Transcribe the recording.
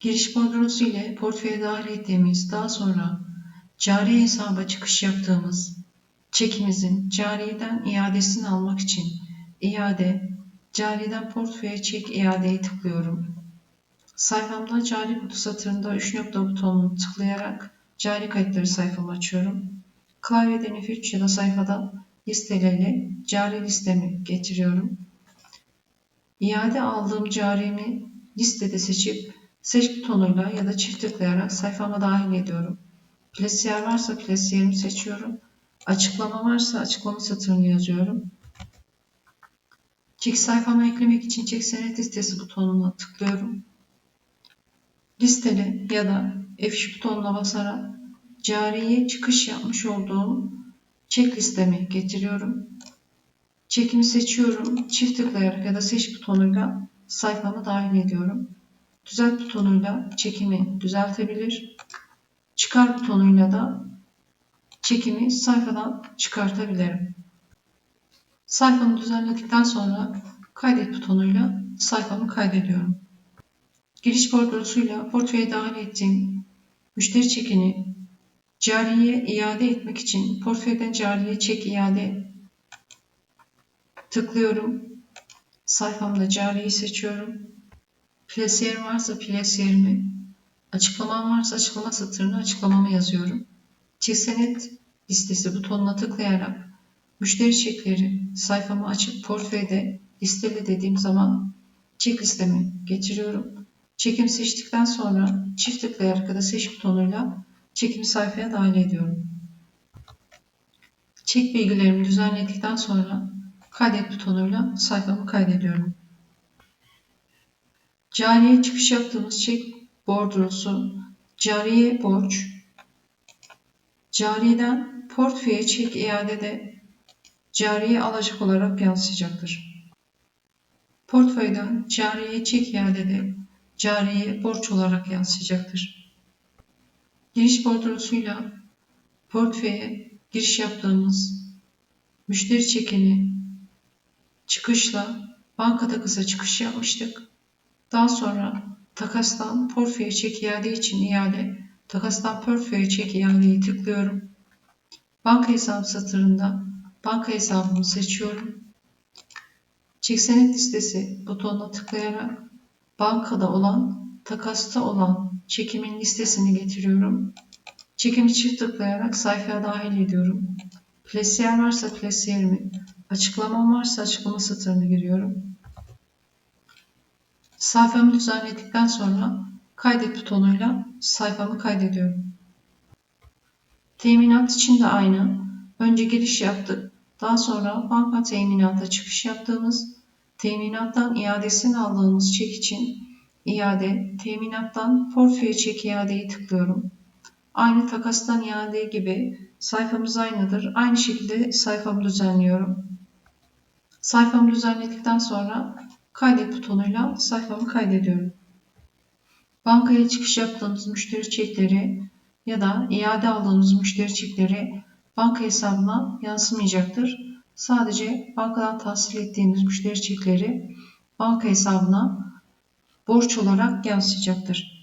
Giriş bordrosu ile portföye dahil ettiğimiz daha sonra cari hesaba çıkış yaptığımız çekimizin cariyeden iadesini almak için iade, cariden portföye çek iadeyi tıklıyorum. Sayfamda cari kutu satırında 3 nokta butonunu tıklayarak cari kayıtları sayfamı açıyorum. Klavyeden F3 ya da sayfada listeleri cari listemi getiriyorum. İade aldığım carimi listede seçip seç butonuyla ya da çift tıklayarak sayfama dahil ediyorum. Plasiyer varsa plasiyerimi seçiyorum. Açıklama varsa açıklama satırını yazıyorum. Çek sayfama eklemek için çek senet listesi butonuna tıklıyorum. Listeli ya da F3 butonuna basarak cariye çıkış yapmış olduğum çek listemi getiriyorum. Çekimi seçiyorum. Çift tıklayarak ya da seç butonuyla sayfamı dahil ediyorum. Düzelt butonuyla çekimi düzeltebilir. Çıkar butonuyla da çekimi sayfadan çıkartabilirim. Sayfamı düzenledikten sonra kaydet butonuyla sayfamı kaydediyorum. Giriş bordrosuyla portföye dahil ettiğim müşteri çekini cariye iade etmek için portföyden cariye çek iade tıklıyorum. Sayfamda cariyi seçiyorum. Plasiyer varsa plasiyerimi, açıklamam varsa açıklama satırını açıklamamı yazıyorum. Çek senet listesi butonuna tıklayarak müşteri çekleri sayfamı açıp portföyde listeli dediğim zaman çek listemi getiriyorum. Çekimi seçtikten sonra çift tıklayarak ya da seç butonuyla çekimi sayfaya dahil ediyorum. Çek bilgilerimi düzenledikten sonra kaydet butonuyla sayfamı kaydediyorum. Cariye çıkış yaptığımız çek bordrosu, cariye borç, cariyeden portföye çek iadede cariye alacak olarak yansıyacaktır. Portföyden cariye çek iadede cariye borç olarak yansıyacaktır. Giriş bordrosuyla portföye giriş yaptığımız müşteri çekini çıkışla banka takısa çıkış yapmıştık. Daha sonra takastan portföye çek iade için iade, takastan portföye çek iadeyi tıklıyorum. Banka hesabı satırında banka hesabımı seçiyorum. Çek senet listesi butonuna tıklayarak bankada olan, takasta olan çekimin listesini getiriyorum. Çekimi çift tıklayarak sayfaya dahil ediyorum. Plasiyer varsa plasiyerimi, açıklamam varsa açıklama satırını giriyorum. Sayfamı düzenledikten sonra kaydet butonuyla sayfamı kaydediyorum. Teminat için de aynı. Önce giriş yaptık. Daha sonra banka teminata çıkış yaptığımız, teminattan iadesini aldığımız çek için iade, teminattan portföy çek iadeyi tıklıyorum. Aynı takastan iade gibi sayfamız aynıdır. Aynı şekilde sayfamı düzenliyorum. Sayfamı düzenledikten sonra kaydet butonuyla sayfamı kaydediyorum. Bankaya çıkış yaptığımız müşteri çekleri ya da iade aldığımız müşteri çekleri banka hesabına yansımayacaktır. Sadece bankadan tahsil ettiğimiz müşteri çekleri banka hesabına borç olarak yansıyacaktır.